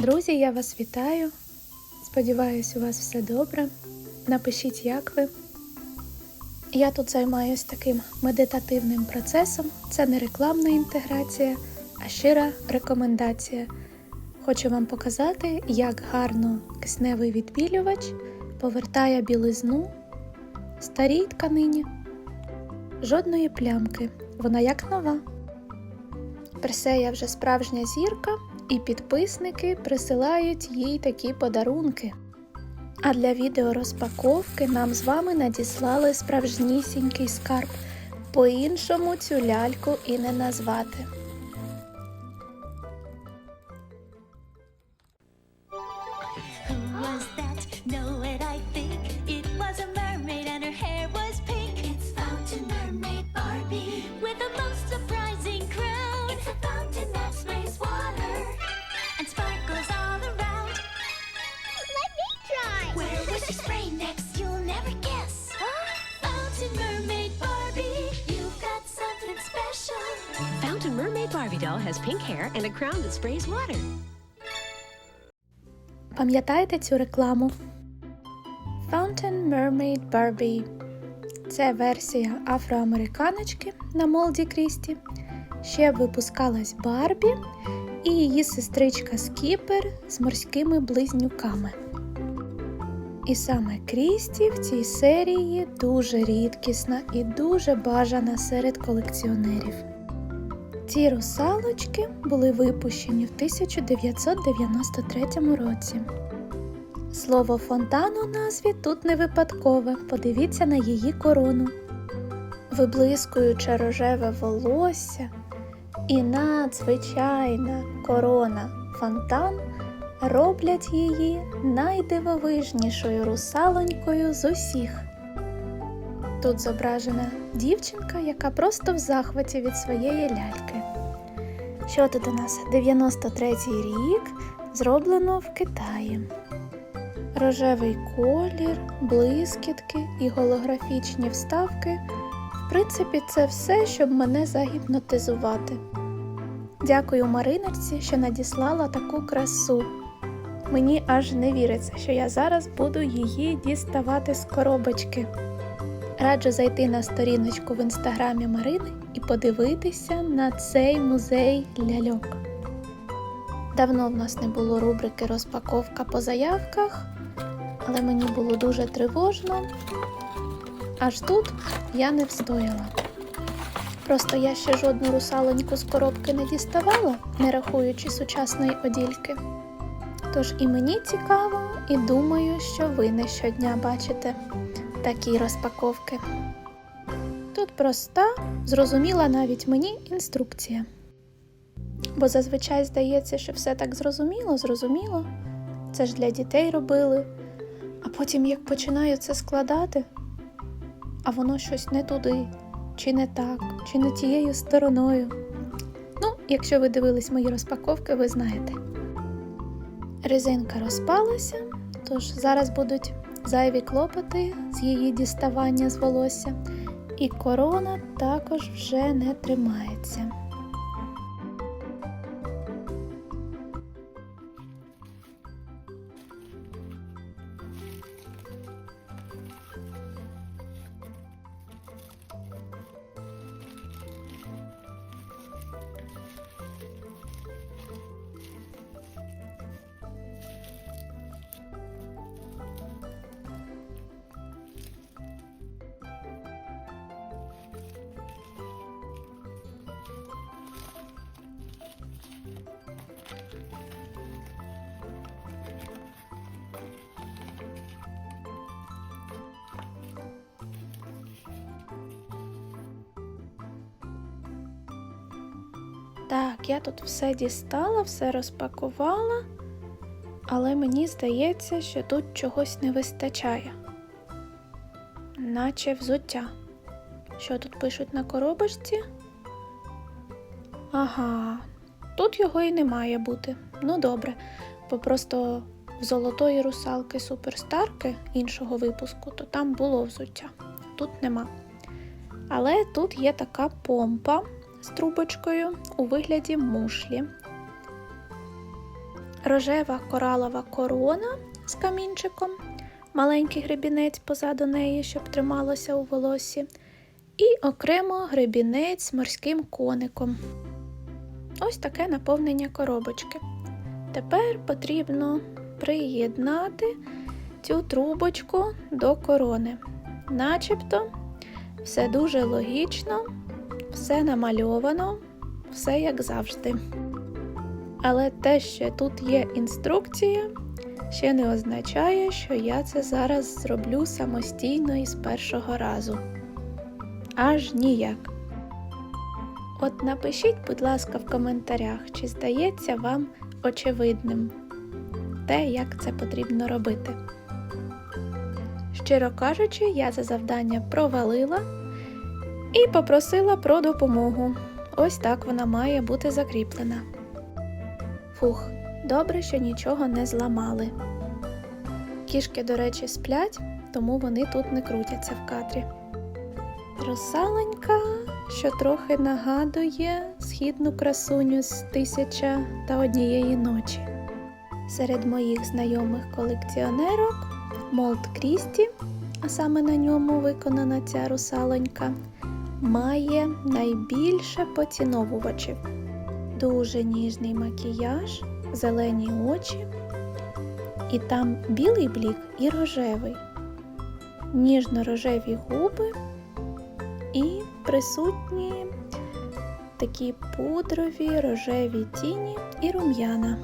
Друзі, я вас вітаю. Сподіваюсь, у вас все добре. Напишіть, як ви. Я тут займаюся таким медитативним процесом. Це не рекламна інтеграція, а щира рекомендація. Хочу вам показати, як гарно кисневий відбілювач повертає білизну старій тканині. Жодної плямки, вона як нова. Персея вже справжня зірка, і підписники присилають їй такі подарунки. А для відео розпаковки нам з вами надіслали справжнісінький скарб. По-іншому цю ляльку і не назвати. Has pink hair and a crown that sprays water. Пам'ятаєте цю рекламу? Fountain Mermaid Barbie. Це версія афроамериканочки на Молді Крісті. Ще випускалась Барбі і її сестричка Скіпер з морськими близнюками. І саме Крісті в цій серії дуже рідкісна і дуже бажана серед колекціонерів. Ці русалочки були випущені в 1993 році. Слово фонтан у назві тут не випадкове. Подивіться на її корону. Виблискуюче рожеве волосся і надзвичайна корона фонтан роблять її найдивовижнішою русалонькою з усіх. Тут зображена дівчинка, яка просто в захваті від своєї ляльки. Що тут у нас? 93-й рік зроблено в Китаї. Рожевий колір, блискітки і голографічні вставки. В принципі, це все, щоб мене загіпнотизувати. Дякую Мариночці, що надіслала таку красу. Мені аж не віриться, що я зараз буду її діставати з коробочки. Раджу зайти на сторіночку в інстаграмі Марини і подивитися на цей музей ляльок. Давно в нас не було рубрики розпаковка по заявках, але мені було дуже тривожно. Аж тут я не встояла. Просто я ще жодну русалоньку з коробки не діставала, не рахуючи сучасної одільки. Тож і мені цікаво, і думаю, що ви не щодня бачите такі розпаковки. Тут проста, зрозуміла навіть мені інструкція. Бо зазвичай здається, що все так зрозуміло, зрозуміло. Це ж для дітей робили. А потім як починаю це складати, а воно щось не туди, чи не так, чи не тією стороною. Ну, якщо ви дивились мої розпаковки, ви знаєте. Резинка розпалася, тож зараз будуть зайві клопоти з її діставання з волосся, і корона також вже не тримається. Так, я тут все дістала, все розпакувала, але мені здається, що тут чогось не вистачає. Наче взуття. Що тут пишуть на коробочці? Ага, тут його і не має бути. Ну добре, бо просто в золотої русалки суперстарки іншого випуску, то там було взуття. Тут нема. Але тут є така помпа з трубочкою у вигляді мушлі. рожева коралова корона з камінчиком, маленький гребінець позаду неї, щоб трималося у волосі, і окремо гребінець з морським коником. Ось таке наповнення коробочки. Тепер потрібно приєднати цю трубочку до корони. Начебто все дуже логічно, все намальовано, все як завжди. Але те, що тут є інструкція, ще не означає, що я це зараз зроблю самостійно і з першого разу. Аж ніяк. От напишіть, будь ласка, в коментарях, чи здається вам очевидним те, як це потрібно робити. Щиро кажучи, я це завдання провалила і попросила про допомогу. Ось так вона має бути закріплена. Фух, добре, що нічого не зламали. Кішки, до речі, сплять, тому вони тут не крутяться в кадрі. Русаленька, що трохи нагадує східну красуню з тисяча та однієї ночі. Серед моїх знайомих колекціонерок Молт Крісті, а саме на ньому виконана ця русалонька, має найбільше поціновувачів. Дуже ніжний макіяж, зелені очі, і там білий блік і рожевий, ніжно-рожеві губи і присутні такі пудрові рожеві тіні і рум'яна.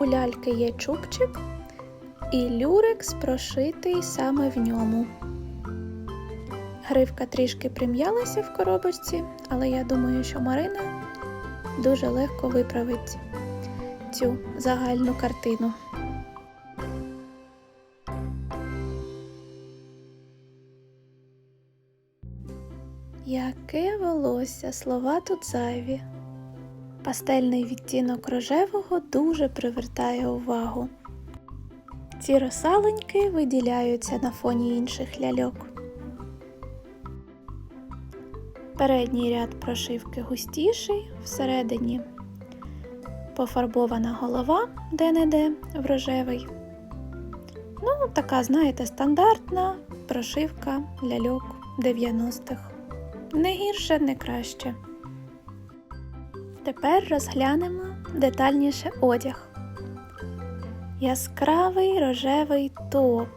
У ляльки є чубчик і люрекс прошитий саме в ньому. Гривка трішки прим'ялася в коробочці, але я думаю, що Марина дуже легко виправить цю загальну картину. Яке волосся, слова тут зайві. Пастельний відтінок рожевого дуже привертає увагу. Ці росаленьки виділяються на фоні інших ляльок. Передній ряд прошивки густіший, всередині пофарбована голова де-не-де в рожевий. Ну, така, знаєте, стандартна прошивка ляльок 90-х. Не гірше, не краще. Тепер розглянемо детальніше одяг. Яскравий рожевий топ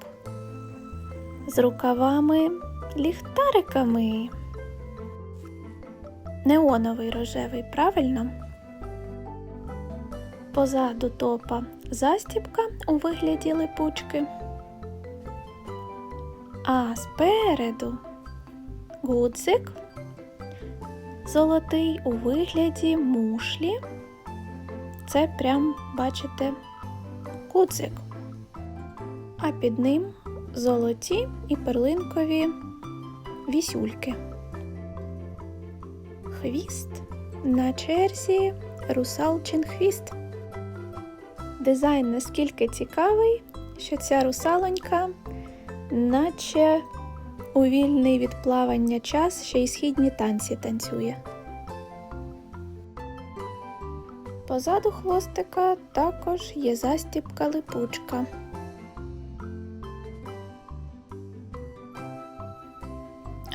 з рукавами ліхтариками. Неоновий рожевий, правильно? Позаду топа застібка у вигляді липучки. А спереду гудзик золотий у вигляді мушлі. Це прям, бачите, гудзик. А під ним золоті і перлинкові вісюльки. Хвіст на черзі русалчин хвіст. Дизайн наскільки цікавий, що ця русалонька, наче у вільний від плавання час ще й східні танці танцює. Позаду хвостика також є застібка липучка.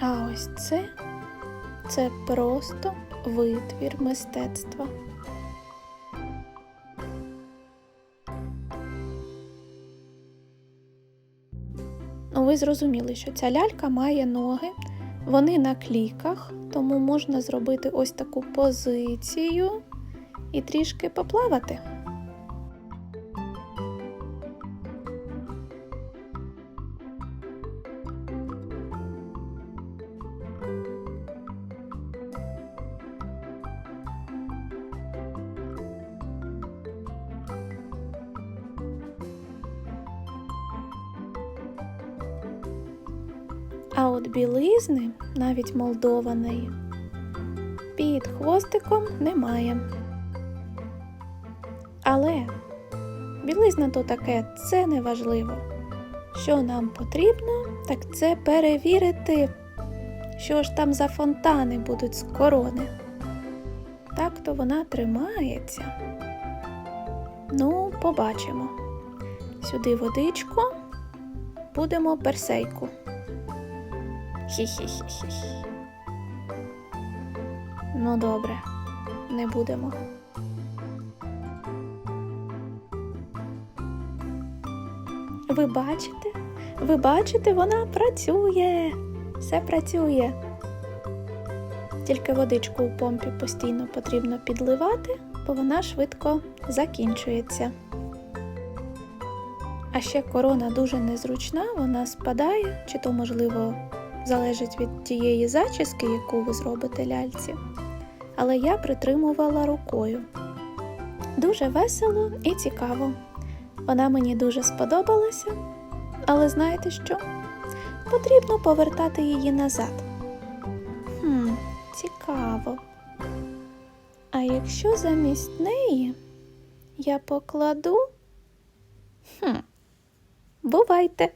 А ось це це просто витвір мистецтва. Ну, ви зрозуміли, що ця лялька має ноги, вони на кліках, тому можна зробити ось таку позицію і трішки поплавати. А от білизни, навіть молдованої, під хвостиком немає. Але білизна то таке, це не важливо. Що нам потрібно, так це перевірити, що ж там за фонтани будуть з корони. Так то вона тримається. Ну, побачимо. Сюди водичку, будемо персейку. Хі-хі-хі-хі. Ну, добре, не будемо. Ви бачите? Ви бачите, вона працює. Все працює. Тільки водичку у помпі постійно потрібно підливати, бо вона швидко закінчується. А ще корона дуже незручна, вона спадає, чи то, можливо, залежить від тієї зачіски, яку ви зробите ляльці. Але я притримувала рукою. Дуже весело і цікаво. Вона мені дуже сподобалася, але знаєте що? Потрібно повертати її назад. Хм, цікаво. А якщо замість неї я покладу. Хм, бувайте.